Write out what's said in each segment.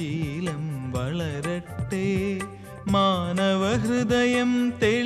വായനശീലം വളരട്ടെ. മാനവഹൃദയം തെളിയട്ടെ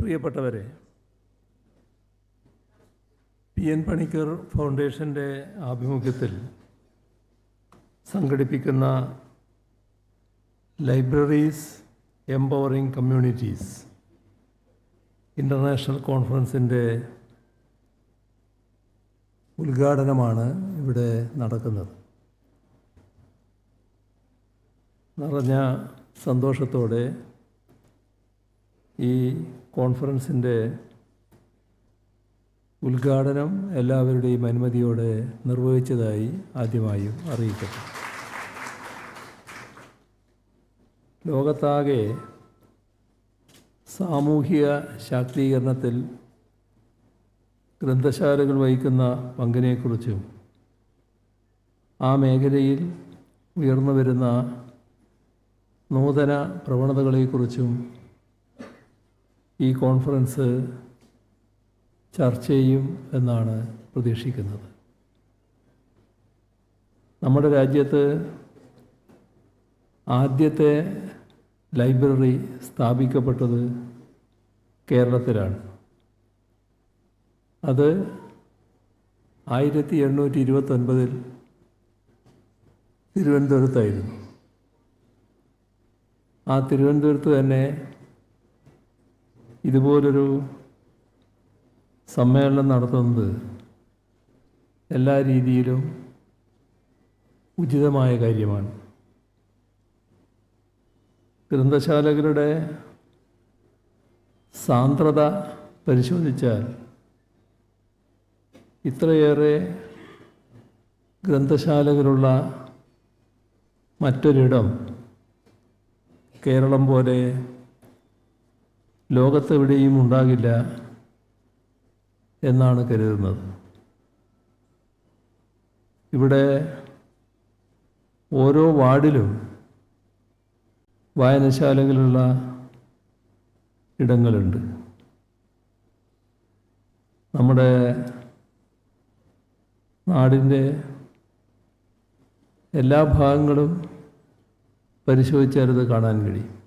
പ്രിയപ്പെട്ടവരെ P N Panicker ഫൗണ്ടേഷന്റെ ആഭിമുഖ്യത്തിൽ സംഘടിപ്പിക്കുന്ന ലൈബ്രറീസ് എംപവറിംഗ് കമ്മ്യൂണിറ്റീസ് ഇന്റർനാഷണൽ കോൺഫറൻസിന്റെ ഉദ്ഘാടനമാണ് ഇവിടെ നടക്കുന്നത്. നിറഞ്ഞ സന്തോഷത്തോടെ ഈ കോൺഫറൻസിന്റെ ഉദ്ഘാടനം എല്ലാവരുടെയും അനുമതിയോടെ നിർവഹിച്ചതായി ആദ്യമായും അറിയിക്കട്ടെ ലോകത്താകെ സാമൂഹിക ശാക്തീകരണത്തിൽ ഗ്രന്ഥശാലകൾ വഹിക്കുന്ന പങ്കിനെക്കുറിച്ചും ആ മേഖലയിൽ ഉയർന്നു വരുന്ന നൂതന പ്രവണതകളെക്കുറിച്ചും ഈ കോൺഫറൻസ് ചർച്ച ചെയ്യും എന്നാണ് പ്രതീക്ഷിക്കുന്നത്. നമ്മുടെ രാജ്യത്ത് ആദ്യത്തെ ലൈബ്രറി സ്ഥാപിക്കപ്പെട്ടത് കേരളത്തിലാണ്. അത് ആയിരത്തി എണ്ണൂറ്റി ഇരുപത്തൊൻപതിൽ തിരുവനന്തപുരത്തായിരുന്നു. ആ തിരുവനന്തപുരത്ത് തന്നെ ഇതുപോലൊരു സമ്മേളനം നടത്തുന്നത് എല്ലാ രീതിയിലും ഉചിതമായ കാര്യമാണ്. ഗ്രന്ഥശാലകളുടെ സാന്ദ്രത പരിശോധിച്ചാൽ ഇത്രയേറെ ഗ്രന്ഥശാലകളുള്ള മറ്റൊരിടം കേരളം പോലെ ലോകത്തെവിടെയും ഉണ്ടാകില്ല എന്നാണ് കരുതുന്നത്. ഇവിടെ ഓരോ വാർഡിലും വായനശാലകളുള്ള ഇടങ്ങളുണ്ട്. നമ്മുടെ നാടിന്റെ എല്ലാ ഭാഗങ്ങളും പരിശോധിച്ചാൽ ഇത് കാണാൻ കഴിയും.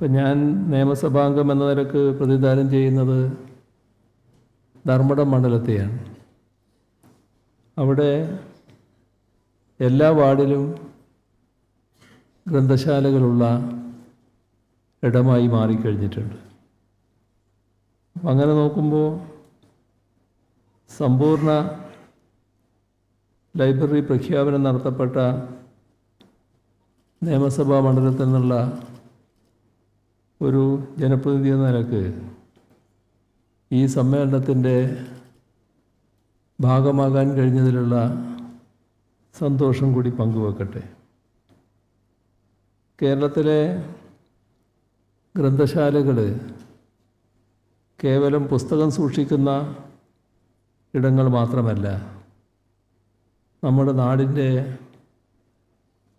ഇപ്പം ഞാൻ നിയമസഭാംഗം എന്ന നിലയ്ക്ക് പ്രതിദാനം ചെയ്യുന്നത് ധർമ്മടം മണ്ഡലത്തെയാണ്. അവിടെ എല്ലാ വാർഡിലും ഗ്രന്ഥശാലകളുള്ള ഇടമായി മാറിക്കഴിഞ്ഞിട്ടുണ്ട്. അങ്ങനെ നോക്കുമ്പോൾ സമ്പൂർണ ലൈബ്രറി പ്രഖ്യാപനം നടത്തപ്പെട്ട നിയമസഭാ മണ്ഡലത്തിൽ നിന്നുള്ള ഒരു ജനപ്രതിനിധി എന്ന നിലയ്ക്ക് ഈ സമ്മേളനത്തിന്റെ ഭാഗമാകാൻ കഴിഞ്ഞതിലുള്ള സന്തോഷം കൂടി പങ്കുവെക്കട്ടെ. കേരളത്തിലെ ഗ്രന്ഥശാലകൾ കേവലം പുസ്തകം സൂക്ഷിക്കുന്ന ഇടങ്ങൾ മാത്രമല്ല നമ്മുടെ നാടിന്റെ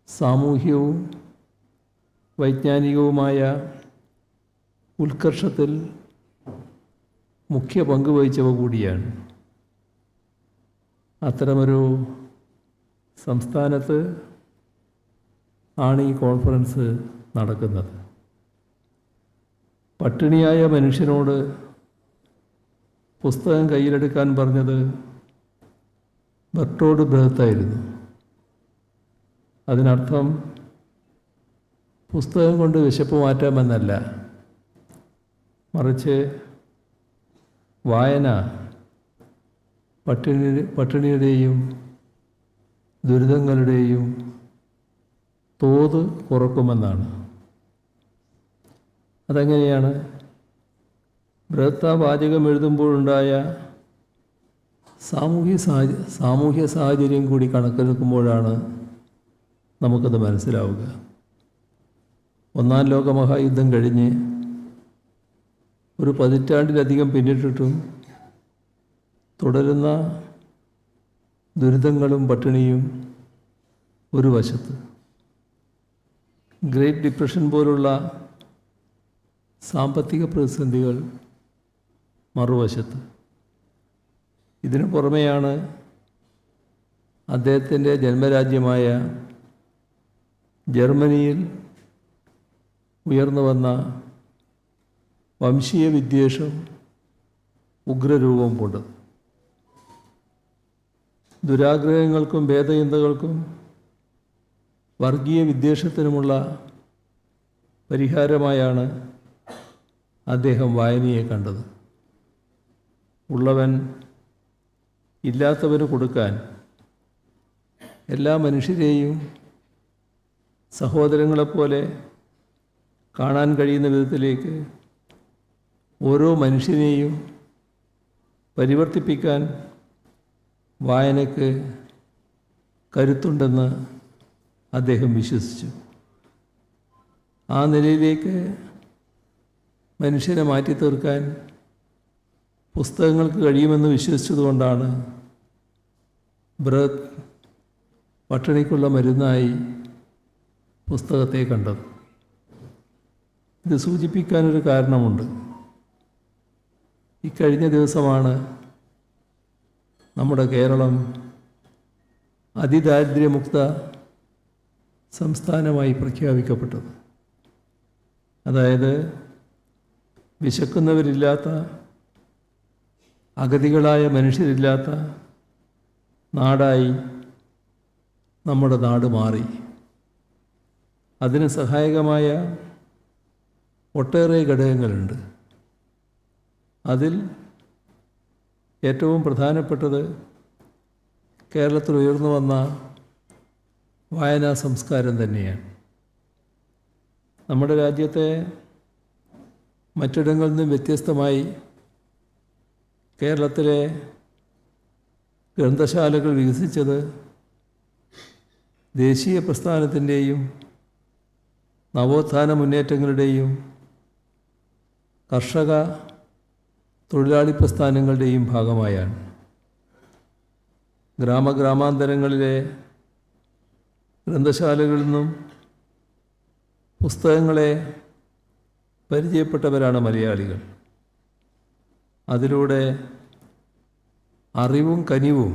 സാമൂഹ്യവും വൈജ്ഞാനികവുമായ ഉത്കർഷത്തിൽ മുഖ്യ പങ്ക് വഹിച്ചവ കൂടിയാണ്. അത്തരമൊരു സംസ്ഥാനത്ത് ആണ് ഈ കോൺഫറൻസ് നടക്കുന്നത്. പട്ടിണിയായ മനുഷ്യനോട് പുസ്തകം കയ്യിലെടുക്കാൻ പറഞ്ഞത് ബർട്ടോഡ് ബ്രഹത്തായിരുന്നു അതിനർത്ഥം പുസ്തകം കൊണ്ട് വിശപ്പ് മാറ്റാമെന്നല്ല. മറിച്ച് വായന പട്ടിണി പട്ടിണിയുടെയും ദുരിതങ്ങളുടെയും തോത് കുറക്കുമെന്നാണ്. അതെങ്ങനെയാണ്? ബൃഹത്താവാചകം എഴുതുമ്പോഴുണ്ടായ സാമൂഹ്യ സാഹച സാമൂഹ്യ സാഹചര്യം കൂടി കണക്കെടുക്കുമ്പോഴാണ് നമുക്കത് മനസ്സിലാവുക. ഒന്നാം ലോക മഹായുദ്ധം കഴിഞ്ഞ് ഒരു പതിറ്റാണ്ടിലധികം പിന്നിട്ടിട്ടും തുടരുന്ന ദുരിതങ്ങളും പട്ടിണിയും ഒരു വശത്ത്. ഗ്രേറ്റ് ഡിപ്രഷൻ പോലുള്ള സാമ്പത്തിക പ്രതിസന്ധികൾ മറുവശത്ത്. ഇതിനു പുറമെയാണ് അദ്ദേഹത്തിന്റെ ജന്മരാജ്യമായ ജർമ്മനിയിൽ ഉയർന്നു വന്ന വംശീയ വിദ്വേഷം ഉഗ്രരൂപം കൊണ്ട്. ദുരാഗ്രഹങ്ങൾക്കും ഭേദചിന്തകൾക്കും വർഗീയ വിദ്വേഷത്തിനുമുള്ള പരിഹാരമായാണ് അദ്ദേഹം വായനയെ കണ്ടത്. ഉള്ളവൻ ഇല്ലാത്തവന് കൊടുക്കാൻ എല്ലാ മനുഷ്യരെയും സഹോദരങ്ങളെപ്പോലെ കാണാൻ കഴിയുന്ന വിധത്തിലേക്ക് ഓരോ മനുഷ്യനെയും പരിവർത്തിപ്പിക്കാൻ വായനയ്ക്ക് കരുത്തുണ്ടെന്ന് അദ്ദേഹം വിശ്വസിച്ചു. ആ നിലയിലേക്ക് മനുഷ്യനെ മാറ്റി തീർക്കാൻ പുസ്തകങ്ങൾക്ക് കഴിയുമെന്ന് വിശ്വസിച്ചതുകൊണ്ടാണ് ബ്രത് പട്ടിണിക്കുള്ള മരുന്നായി പുസ്തകത്തെ കണ്ടത്. ഇത് സൂചിപ്പിക്കാനൊരു കാരണമുണ്ട്. ഇക്കഴിഞ്ഞ ദിവസമാണ് നമ്മുടെ കേരളം അതിദാരിദ്ര്യമുക്ത സംസ്ഥാനമായി പ്രഖ്യാപിക്കപ്പെട്ടത്. അതായത് വിശക്കുന്നവരില്ലാത്ത അഗതികളായ മനുഷ്യരില്ലാത്ത നാടായി നമ്മുടെ നാട് മാറി. അതിന് സഹായകമായ ഒട്ടേറെ ഘടകങ്ങളുണ്ട്. അതിൽ ഏറ്റവും പ്രധാനപ്പെട്ടത് കേരളത്തിൽ ഉയർന്നു വന്ന വായനാ സംസ്കാരം തന്നെയാണ്. നമ്മുടെ രാജ്യത്തെ മറ്റിടങ്ങളിൽ നിന്നും വ്യത്യസ്തമായി കേരളത്തിലെ ഗ്രന്ഥശാലകൾ വികസിച്ചത് ദേശീയ പ്രസ്ഥാനത്തിന്റെയും നവോത്ഥാന മുന്നേറ്റങ്ങളുടെയും കർഷക തൊഴിലാളി പ്രസ്ഥാനങ്ങളുടെയും ഭാഗമായാണ്. ഗ്രാമഗ്രാമാന്തരങ്ങളിലെ ഗ്രന്ഥശാലകളിൽ നിന്നും പുസ്തകങ്ങളെ പരിചയപ്പെട്ടവരാണ് മലയാളികൾ. അതിലൂടെ അറിവും കനിവും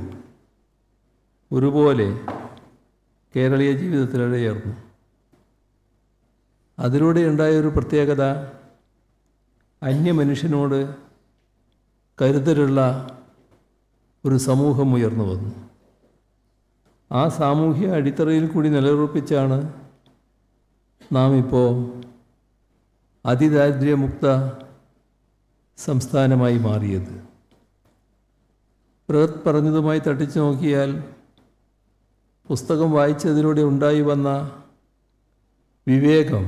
ഒരുപോലെ കേരളീയ ജീവിതത്തിൽ ഇഴയേർന്നു അതിലൂടെ ഉണ്ടായ ഒരു പ്രത്യേകത അന്യമനുഷ്യനോട് കരുതലുള്ള ഒരു സമൂഹം ഉയർന്നു വന്നു. ആ സാമൂഹ്യ അടിത്തറയിൽ കൂടി നിലയുറപ്പിച്ചാണ് നാം ഇപ്പോൾ അതിദാരിദ്ര്യമുക്ത സംസ്ഥാനമായി മാറിയത്. ബൃഹത് പറഞ്ഞതുമായി തട്ടിച്ചു നോക്കിയാൽ പുസ്തകം വായിച്ചതിലൂടെ ഉണ്ടായി വന്ന വിവേകം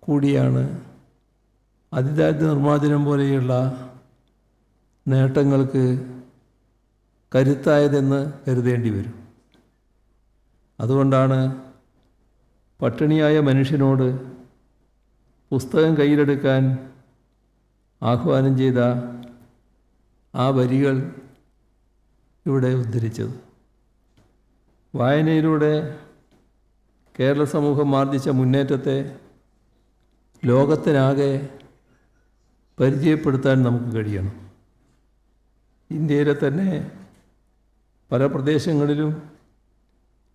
കൂടിയാണ് അതിദാരിദ്ര്യ നിർമ്മാർജനം പോലെയുള്ള നേട്ടങ്ങൾക്ക് കരുത്തായതെന്ന് കരുതേണ്ടി വരും. അതുകൊണ്ടാണ് പട്ടിണിയായ മനുഷ്യനോട് പുസ്തകം കയ്യിലെടുക്കാൻ ആഹ്വാനം ചെയ്ത ആ വരികൾ ഇവിടെ ഉദ്ധരിച്ചത്. വായനയിലൂടെ കേരള സമൂഹം ആർജിച്ച മുന്നേറ്റത്തെ ലോകത്തിനാകെ പരിചയപ്പെടുത്താൻ നമുക്ക് കഴിയണം. ഇന്ത്യയിലെ തന്നെ പല പ്രദേശങ്ങളിലും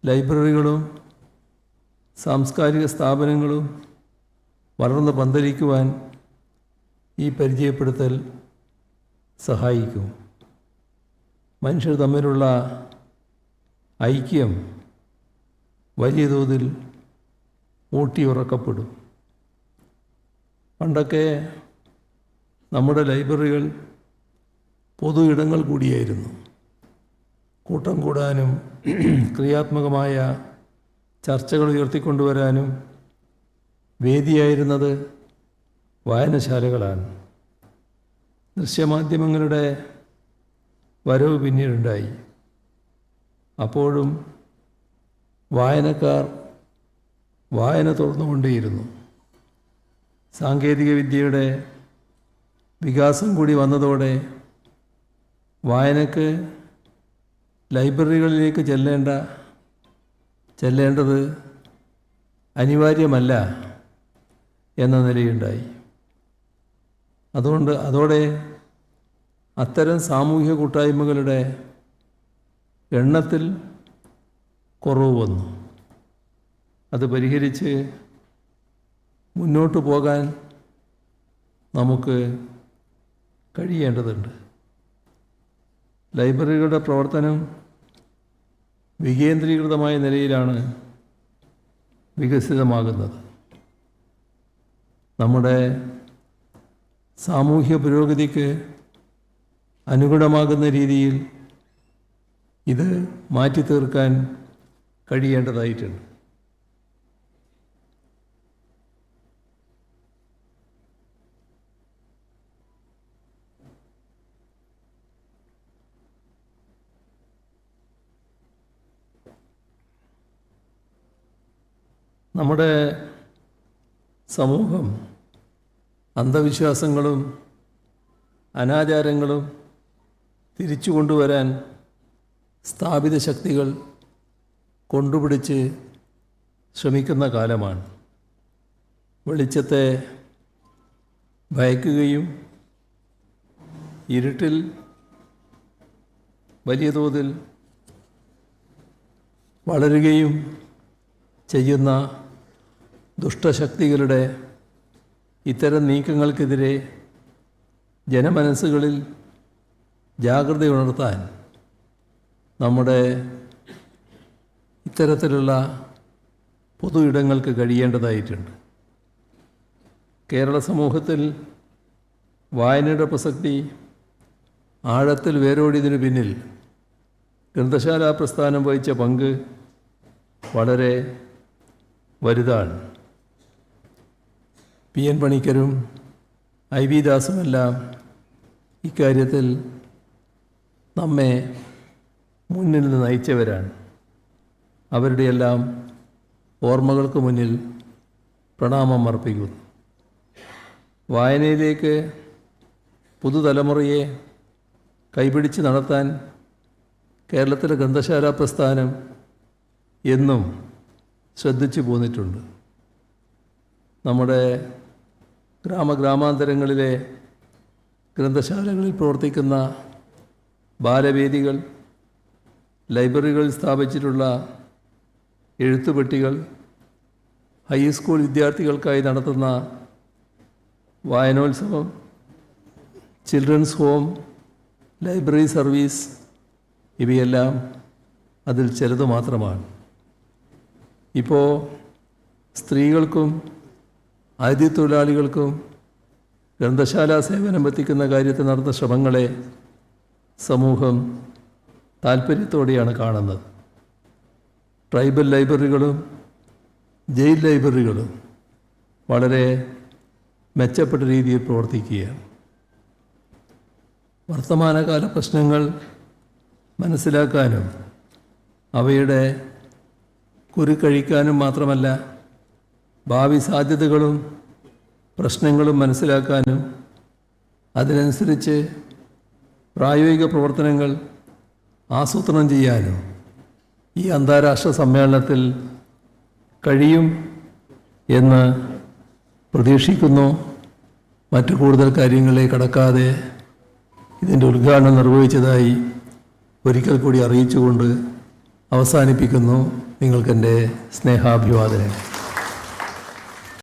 ലൈബ്രറികളും സാംസ്കാരിക സ്ഥാപനങ്ങളും വളർന്ന് പന്തലിക്കുവാൻ ഈ പരിചയപ്പെടുത്തൽ സഹായിക്കും. മനുഷ്യർ തമ്മിലുള്ള ഐക്യം വലിയ തോതിൽ ഊട്ടിയുറക്കപ്പെടും. പണ്ടൊക്കെ നമ്മുടെ ലൈബ്രറികൾ പൊതു ഇടങ്ങൾ കൂടിയായിരുന്നു. കൂട്ടം കൂടാനും ക്രിയാത്മകമായ ചർച്ചകൾ ഉയർത്തിക്കൊണ്ടുവരാനും വേദിയായിരുന്നത് വായനശാലകളാണ്. ദൃശ്യമാധ്യമങ്ങളുടെ വരവ് പിന്നീടുണ്ടായി. അപ്പോഴും വായനക്കാർ വായന തുറന്നുകൊണ്ടേയിരുന്നു. സാങ്കേതികവിദ്യയുടെ വികാസം കൂടി വന്നതോടെ വായനക്ക് ലൈബ്രറികളിലേക്ക് ചെല്ലേണ്ട ചെല്ലേണ്ടത് അനിവാര്യമല്ല എന്ന നിലയുണ്ടായി. അതുകൊണ്ട് അതോടെ അത്തരം സാമൂഹ്യ കൂട്ടായ്മകളുടെ എണ്ണത്തിൽ കുറവ് വന്നു. അത് പരിഹരിച്ച് മുന്നോട്ട് പോകാൻ നമുക്ക് കഴിയേണ്ടതുണ്ട്. ലൈബ്രറികളുടെ പ്രവർത്തനം വികേന്ദ്രീകൃതമായ നിലയിലാണ് വികസിതമാകുന്നത്. നമ്മുടെ സാമൂഹ്യ പുരോഗതിക്ക് അനുഗുണമാകുന്ന രീതിയിൽ ഇത് മാറ്റി തീർക്കാൻ കഴിയേണ്ടതായിട്ടുണ്ട്. നമ്മുടെ സമൂഹം അന്ധവിശ്വാസങ്ങളും അനാചാരങ്ങളും തിരിച്ചു കൊണ്ടുവരാൻ സ്ഥാപിത ശക്തികൾ കൊണ്ടുപിടിച്ച് ശ്രമിക്കുന്ന കാലമാണ്. വെളിച്ചത്തെ ഭയക്കുകയും ഇരുട്ടിൽ വലിയ തോതിൽ വളരുകയും ചെയ്യുന്ന ദുഷ്ടശക്തികളുടെ ഇത്തരം നീക്കങ്ങൾക്കെതിരെ ജനമനസ്സുകളിൽ ജാഗ്രത ഉണർത്താൻ നമ്മുടെ ഇത്തരത്തിലുള്ള പൊതു ഇടങ്ങൾക്ക് കഴിയേണ്ടതായിട്ടുണ്ട്. കേരള സമൂഹത്തിൽ വായനയുടെ പ്രസക്തി ആഴത്തിൽ വേരോടിയതിനു പിന്നിൽ ഗ്രന്ഥശാല പ്രസ്ഥാനം വഹിച്ച പങ്ക് വളരെ വലുതാണ്. പി എൻ പണിക്കരും ഐ വി ദാസുമെല്ലാം ഇക്കാര്യത്തിൽ നമ്മെ മുന്നിൽ നിന്ന് നയിച്ചവരാണ്. അവരുടെയെല്ലാം ഓർമ്മകൾക്ക് മുന്നിൽ പ്രണാമം അർപ്പിക്കുന്നു. വായനയിലേക്ക് പുതുതലമുറയെ കൈപിടിച്ച് നടത്താൻ കേരളത്തിലെ ഗ്രന്ഥശാല പ്രസ്ഥാനം എന്നും ശ്രദ്ധിച്ചു പോന്നിട്ടുണ്ട്. നമ്മുടെ ഗ്രാമഗ്രാമാന്തരങ്ങളിലെ ഗ്രന്ഥശാലകളിൽ പ്രവർത്തിക്കുന്ന ബാലവേദികൾ ലൈബ്രറികൾ സ്ഥാപിച്ചിട്ടുള്ള എഴുത്തുപെട്ടികൾ ഹൈസ്കൂൾ വിദ്യാർത്ഥികൾക്കായി നടത്തുന്ന വായനോത്സവം ചിൽഡ്രൻസ് ഹോം ലൈബ്രറി സർവീസ് ഇവയെല്ലാം അതിൽ ചിലത് മാത്രമാണ്. ഇപ്പോൾ സ്ത്രീകൾക്കും അതിഥി തൊഴിലാളികൾക്കും ഗ്രന്ഥശാല സേവനം എത്തിക്കുന്ന കാര്യത്തിൽ നടന്ന ശ്രമങ്ങളെ സമൂഹം താല്പര്യത്തോടെയാണ് കാണുന്നത്. ട്രൈബൽ ലൈബ്രറികളും ജയിൽ ലൈബ്രറികളും വളരെ മെച്ചപ്പെട്ട രീതിയിൽ പ്രവർത്തിക്കുകയാണ്. വർത്തമാനകാല പ്രശ്നങ്ങൾ മനസ്സിലാക്കാനും അവയുടെ കുരുക്കഴിക്കാനും മാത്രമല്ല ഭാവി സാധ്യതകളും പ്രശ്നങ്ങളും മനസ്സിലാക്കാനും അതിനനുസരിച്ച് പ്രായോഗിക പ്രവർത്തനങ്ങൾ ആസൂത്രണം ചെയ്യാനും ഈ അന്താരാഷ്ട്ര സമ്മേളനത്തിൽ കഴിയും എന്ന് പ്രതീക്ഷിക്കുന്നു. മറ്റു കൂടുതൽ കാര്യങ്ങളെ കടക്കാതെ ഇതിന്റെ ഉദ്ഘാടനം നിർവഹിച്ചതായി ഒരിക്കൽ കൂടി അറിയിച്ചുകൊണ്ട് അവസാനിപ്പിക്കുന്നു. നിങ്ങൾക്കെന്റെ സ്നേഹാഭിവാദനം